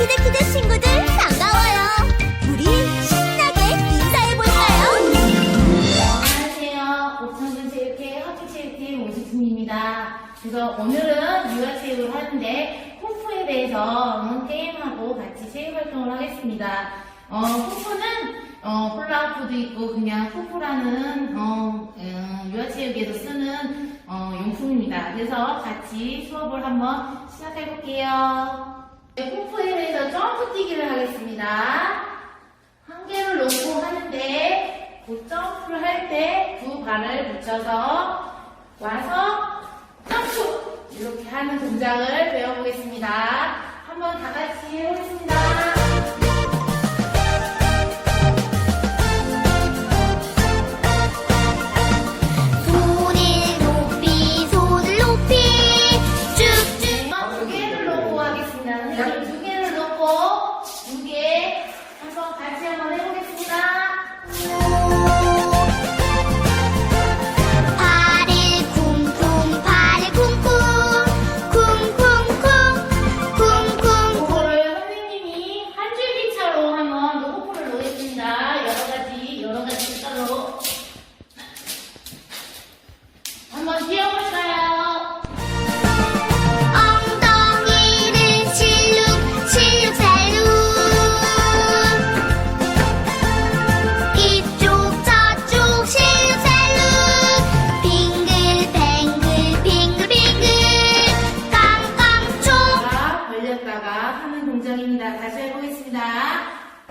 키드키드 친구들 반가워요. 우리 신나게 인사해볼까요? 안녕하세요. 옥천군 체육회 학교체육팀 오수진입니다. 그래서 오늘은 유아체육을 하는데 쿵푸에 대해서 음, 게임하고 같이 체육활동을 하겠습니다. 어, 쿵푸는 어, 폴라우프도 있고 그냥 쿵푸라는 어, 음, 유아체육에서 쓰는 어, 용품입니다. 그래서 같이 수업을 한번 시작해 볼게요. 네, 쿵푸에 대해서 점프 뛰기를 하겠습니다. 한 개를 놓고 하는데 그 점프를 할 때 두 발을 붙여서 와서 점프 이렇게 하는 동작을 하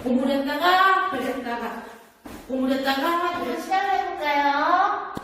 오므렸다가, 벌렸다가, 오므렸다가, 다시 시작해볼까요?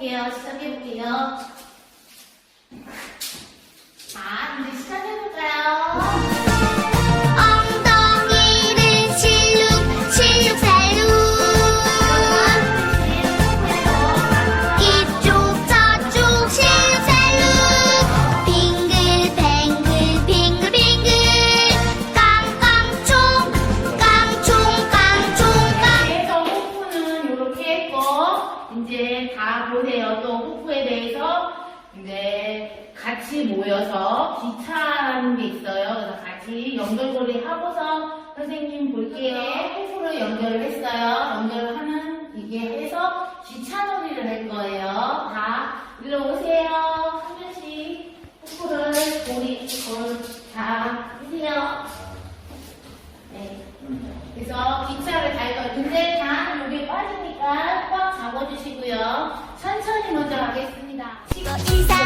해볼게요. 시작해볼게요. 자, 이제 시작해볼까요? 이제 다 보세요. 또 호프에 대해서 이제 같이 모여서 기차라는 게 있어요. 그래서 같이 연결고리 하고서 선생님 볼게요. 호프를 연결을 했어요. 연결을 하는 이게 해서 기차놀이를 할 거예요. 다 일로 오세요. 한 명씩 호프를 고리 걸자 해주세요. 네. 그래서 기차를 갈 거예요. 근데 잡아주시고요. 천천히 먼저 가겠습니다.